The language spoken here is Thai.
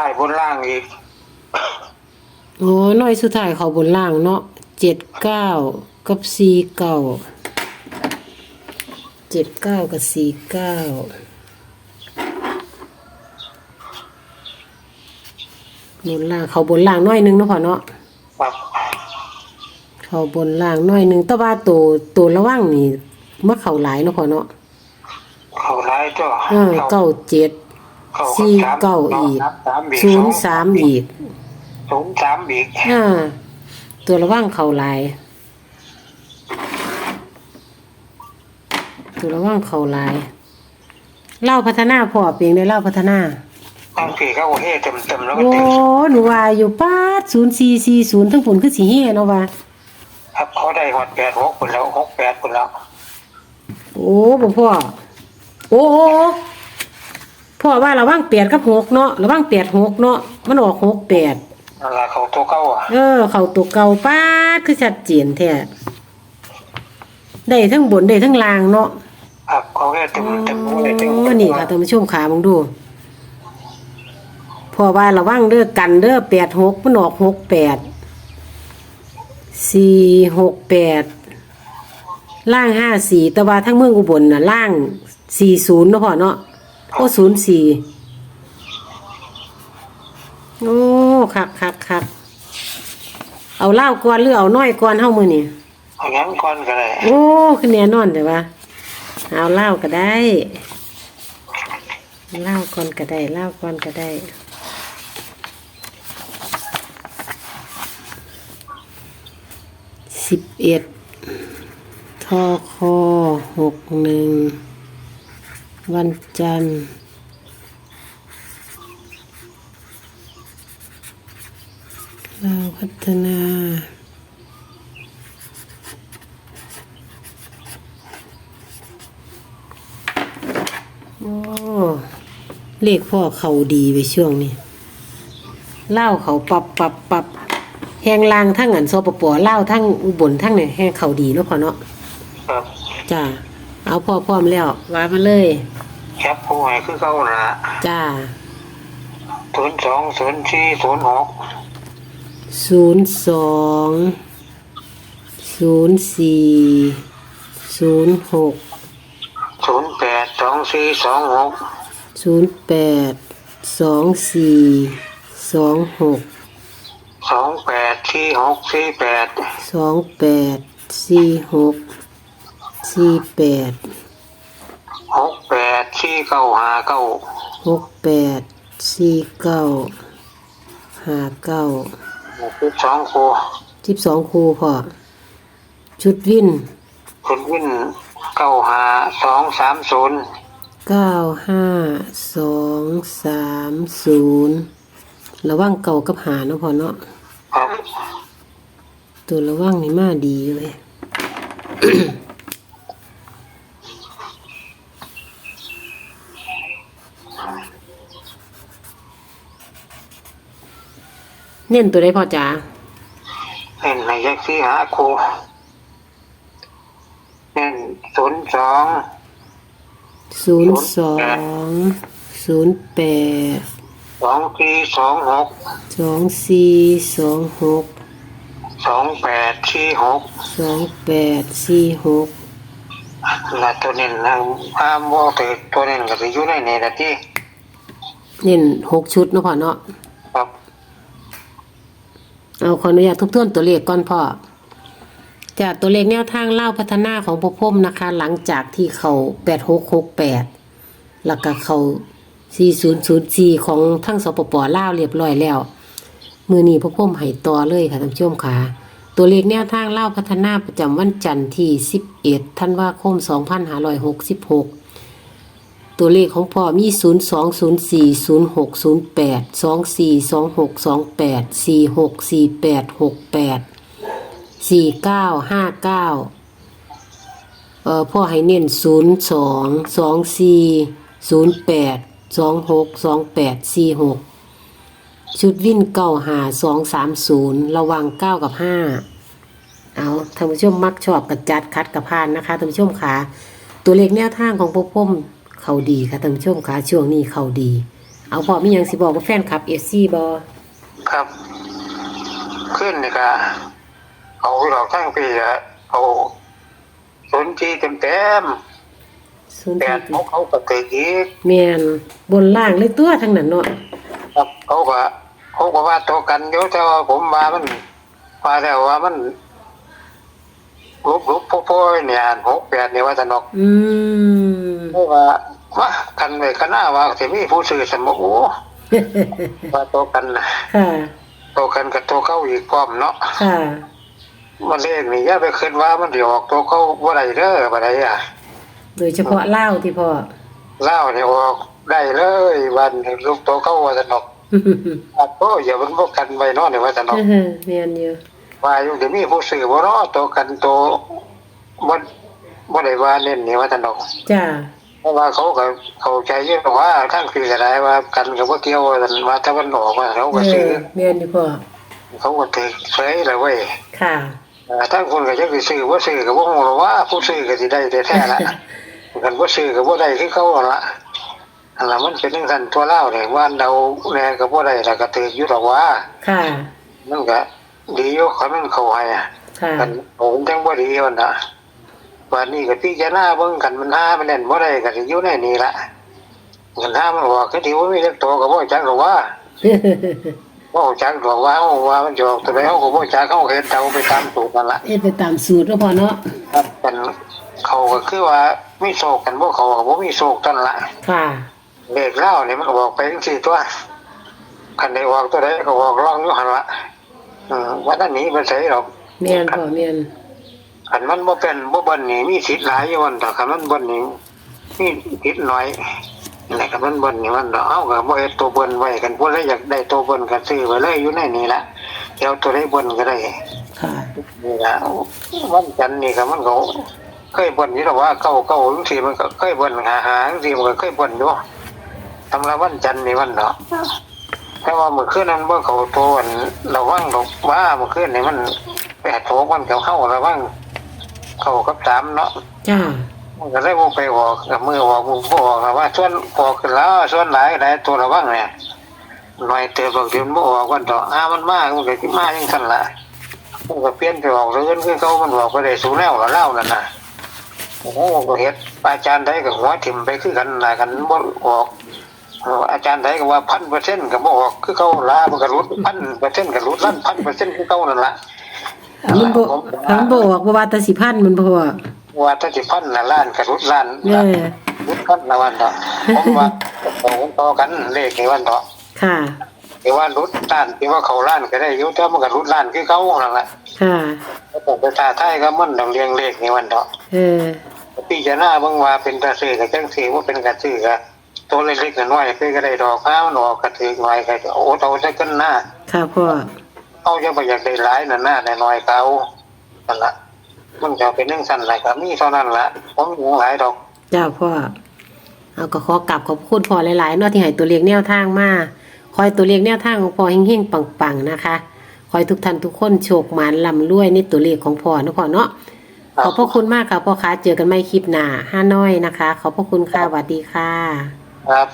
ใต้บนล่างอีกโอ้น้อยสุดท้ายเขาบนล่างเนาะเจ็ดเก้ากับสี่เก้าเจ็ดเก้ากับสี่เก้าบนล่างเขาบนล่างน้อยหนึงเนาะพ่อเนาะครับเขาบนล่างน้อยหนึงแต่ว่าตัวตัวระว่างนี่มาเขาหลายเนาะพ่อเนาะเข้าร้ายจ้ะเออเก้าเจ็ดเข้า สี่เก้าอีกสามอีกศูนย์สามอีกศูนย์สามอีกอ่าตัวระว่างเขาหลาย ตัวระว่างเขาหลายเล่าพัฒนาพอเพียงได้เล่าพัฒนาบางทีเขาโอเฮ่เต็มเต็มๆแล้วก็โอ้เต็มหนูว่าอยู่ป้าศูนย์สี่สี่ศูนย์ทั้งผลคือสีเฮเนาะว่าครับเขาได้หอดแปดหกคนแล้วหกแปดคนแล้ว โอ้บ่พ่อ โอ้โอ้โอ้ พ่อว่าระว่างแปดกับหกเนาะระว่างแปดหกเนาะมันออกหกแปดนั่นละเขาตัวเก้าอะเออ เขาตัวเก่าป้าดคือชัดเจนแท้ได้ทั้งบนได้ทั้งล่างเนาะครับเขาแค่เต็มเต็มหัวเลยเต็มโอ้นี่ค่ะท่านผู้ชมขามึงดูพอว่าระวังเด้อกันเด้อแปดหกมันออกหกแปดสี่หกแปดล่างห้าสี่แต่ว่าทั้งเมืองอุบลน่ะล่างสี่ศูนย์เนาะพ่อเนาะ โอ้ศูนย์สี่โอ้คักคักคักเอาเหล้าก่อนหรือเอาน้อยก่อนเฮ้ามือนี่เอางั้นก่อนก็ได้โอ้คือแน่นอนแต่ว่าเอาเหล้าก็ได้เหล้าก่อนก็ได้เหล้าก่อนก็ได้สิบเอ็ดทอคอหกหนึ่ง วันจันทร์ลาวพัฒนาโอ้เลขพ่อเขาดีไปช่วงนี้เล่าวเขาปรับปรับปรับแหงลางทั้งอันซอปปอเล่าวทั้งอุบลทั้งเนี่ยแหงเขาดีเนาะพ่อเนาะครับจ้าเอาพ่อพร้อมแล้วว่ามาเลย แคปผู้ให้คือเก้าละจ้าศูนย์สองศูนย์สี่ศูนย์หกศูนย์สองศูนย์สี่ศูนย์หกศูนย์แปดสองสี่สองหกศูนย์แปดสองสี่สองหกสองแปดสี่หกสี่แปดสองแปดสี่หกสี่แปด หกแปดสี่เก้าห้าเก้าหกแปดสี่เก้าห้าเก้าสิบสองครูสิบสองคูพอชุดวินคุณวินเก้าห้าสองสามศูนย์เก้าห้าสองสามศูนย์ระว่างเก่ากับหาเนาะพอเนาะครับตัวระว่างนี่มาดีเลย เน้นตัวได้พอจ๋าเล่นในยักษ์สี่หาครูเล่นศูนย์สองศูนย์สองศูนย์แปดสองสี่สองหกสองสี่สองหกสองแปดสี่หกสองแปดสี่หกและตัวเน้นนะห้ามว่าแต่ตัวเน้นก็จะอยู่ในนี้นะที่เน้นหกชุดเนาะพ่อเนาะครับ เอาขออนุญาตทบทวนตัวเลขก่อนพ่อจากตัวเลขแนวทางเล่าพัฒนาของพวกพ่มนะคะ หลังจากที่เขาแปดหกหกแปดแล้วก็เขาสี่ศูนย์ศูนย์สี่ของทั้งสปปเล่าเรียบร้อยแล้วมือนี้พวกพ่มให้ต่อเลยค่ะท่านผู้ชมค่ะตัวเลขแนวทางเล่าพัฒนาประจำวันจันทร์ที่สิบเอ็ดธันวาคมสองพันห้าร้อยหกสิบหก ตัวเลขของพ่อมี 0 2 0 4 0 6 0 8 2 4 2 6 2 8 4 6 4 8 6 8 4 9 5 9 เอ่อพ่อให้เน้น 0 2 2 4 0 8 2 6 2 8 4 6 ชุดวิ่นเก้าหาสองสามศูนย์ระวังเก้ากับห้าเอาท่านผู้ชมมักชอบกับจัดคัดกับพานนะคะท่านผู้ชมขาตัวเลขแนวทางของพวกพ่ม เขาดีค่ะท่านผู้ชมค่ะช่วงนี้เขาดี เอาพ่อมีหยังสิบอกกับแฟนคลับ FC บ่ครับขึ้นนี่ก็เอาหลอกทั้งปีอะเอาสนทีเต็มเต็มศูนย์ๆแต่ที่เขาเขาก็เตะอีกแม่นบนล่างเลยตัวทั้งนั้นเนาะครับเขาก็เขาก็ว่าตัวกันเดี๋ยวแต่ว่าผมว่ามันว่าแล้วว่ามันลุบลุบโป้ยเนี่ยหกแปดเนี่ยว่าจะนกอืมเพราะว่า ว่ากันไปกันหน้าว่าจะมีผู้ซื้อสมโอ้ว่าตัวกันนะค่ะตัวกันกับตัวเข้าอีกพร้อมเนาะค่ะ มันเลขนี่อย่าไปคิดว่ามันสิออกตัวเข้าบ่ได้เด้อบ่ได้อะโดยเฉพาะเหล้าที่พ่อ เล่าวนี่ออกได้เลยวันนี้ลูกตัวเข้าว่าจะนกอะโอ้อย่ามันบ่กันไว้เนาะนี่ว่าจะนกแม่นอยู่ว่าอยู่เดี๋ยวมีผู้ซื้อบ่เนาะตัวกันตัวบ่บ่ได้ว่าเล่นนี่ว่าจะนกจ้าเพ ราะว่าเขาก็เข้าใจอยู่ว่าทั้งคือก็ได้ว่ากันก็บ่เกี่ยวว่าซั่นว่าถ้ามันออกมาเขาก็เอซื้ออแม่นอยู่พ่อเขาก็ถือเฉยเลยเว้ยค่ะอ่าทั้งคนก็จักสิซื้อบ่ซื้อก็บ่ฮู้หรอกว่าผู้ซื้อก็สิได้แต่แท้ละกันบ่ซื้อก็บ่ได้คือเขาหั่นละอันละมันเป็นจังซั่นตัวเล่าวนี่ว่าเดาแน่ก็บ่ได้แล้วก็ถืออยู่ดอกว่าค่ะมันก็ดีอยู่คันมันเข้าให้อะค่ะกันผมจังบ่ดีมันน่ะ วันนี้ก็พิจารณาเบิ่งกันมันหามันเล่นบ่ได้ก็สิอยู่ในนี้ละกันหามันว่าคือที่ว่ามีจักตัวก็บ่จักหรอกว่าบ่จักหรอกว่าเฮาว่ามันจะออกตัวใดเฮาก็บ่จักเฮาเฮ็ดเดาไปตามสูตรนั่นล่ะเอ็ดไปตามสูตรแล้วพ่อเนาะครับกันเขาก็คือว่ามีโศกกันบ่เขาก็บ่มีโศกกันละค่ะเลขเล่าเนี่ยมันก็บอกไปทั้งสี่ตัวคันได้ออกตัวใดก็ออกร่องอยู่หันละอืมว่าท่านนี้มันใส่หรอกแม่นพ่อแม่น คันมันบ่เป็นบ่เบิ่นนี่มีสิทธิ์หลายอยู่วันแต่คันมันเบิ่นนี่มีสิทธิ์น้อยนั่นแหละคันมันเบิ่นนี่มันเอ้าก็บ่เฮ็ดตัวเบิ่นไว้กันผู้ใดอยากได้ตัวเบิ่นก็ซื้อไว้เลยอยู่ในนี่ละเดี๋ยวตัวใดเบิ่นก็ได้ค่ะนี่ละวันจันทร์นี่ก็มันก็เคยบ่นอยู่หรอกว่าเก่าเก่าจังซี่มันก็เคยบ่นหาหาจังซี่มันก็เคยบ่นอยู่ทำละวันจันทร์นี่วันเนาะแต่ว่าเมื่อคืนนั้นบ่เขาตัวอันระวังดอกว่าเมื่อคืนนี่มันแปดโถมันเขาเข้าระวัง เข้ากับสามเนาะจ้ามันก็เลยบ่ไปออกกับมือออกมือบ่ออกนะว่าส่วนออกขึ้นแล้วส่วนหลายหลายตัวระวังเนี่ยหน่อยเติบบางทีมันบ่ออกวันต่ออ้ามันมามันก็สิมาจังซั่นล่ะมันก็เปลี่ยนไปออกเรื่นคือเขามันบอกไปได้สูงแล้วละเล่านั่นน่ะโอ้โหก็เฮ็ดอาจารย์ใดก็หัวถิ่มไปคือกันน่ะกันบ่ออกเอ่ออาจารย์ใดก็ว่าพันเปอร์เซ็นต์ก็บ่ออกคือเขาลามันก็รุดพันเปอร์เซ็นต์ก็รุดลั่นพันเปอร์เซ็นต์คือเขานั่นล่ะ มันบ่มันบ่ออกบ่ว่าแต่สิพันมันบ่พ่อว่าถ้าสิพันน่ะล้านก็รุดล้านเออรุดพันละวันเนาะผมว่าผมต่อกันเลขในวันเนาะค่ะที่ว่ารุดล้านที่ว่าเขาล้านก็ได้อยู่แต่มันก็รุดล้านคือเขานั่นล่ะค่ะก็ต้องไปตาไทยก็มันต้องเรียงเลขในวันเนาะเออพี่จะหน้าเบิ่งว่าเป็นตาซื้อกับจังซี่ว่าเป็นกระซื้อกับตัวเล็กๆน้อยๆคือก็ได้ดอกข้าวหนอกระถือหน่อยก็โอ้โตซะกันหน้าค่ะพ่อ เอาจะบ่อยากได้หลายนั่นหน้าน้อยๆก็เอานั่นล่ะมันจะเป็นเรื่องสั้นหลายก็มีเท่านั้นล่ะผมมีหลายดอกจ้าพ่อเอาก็ขอกลับขอบคุณพ่อหลายๆเนาะที่ให้ตัวเลขแนวทางมาคอยตัวเลขแนวทางของพ่อเฮงๆปังๆนะคะคอยทุกท่านทุกคนโชคหมานลำรวยในตัวเลขของพ่อเนาะพ่อเนาะขอบพระคุณมากค่ะพ่อค้าเจอกันไม่คลิปหน้าห้าน้อยนะคะ ขอบพระคุณค่ะสวัสดีค่ะ ครับ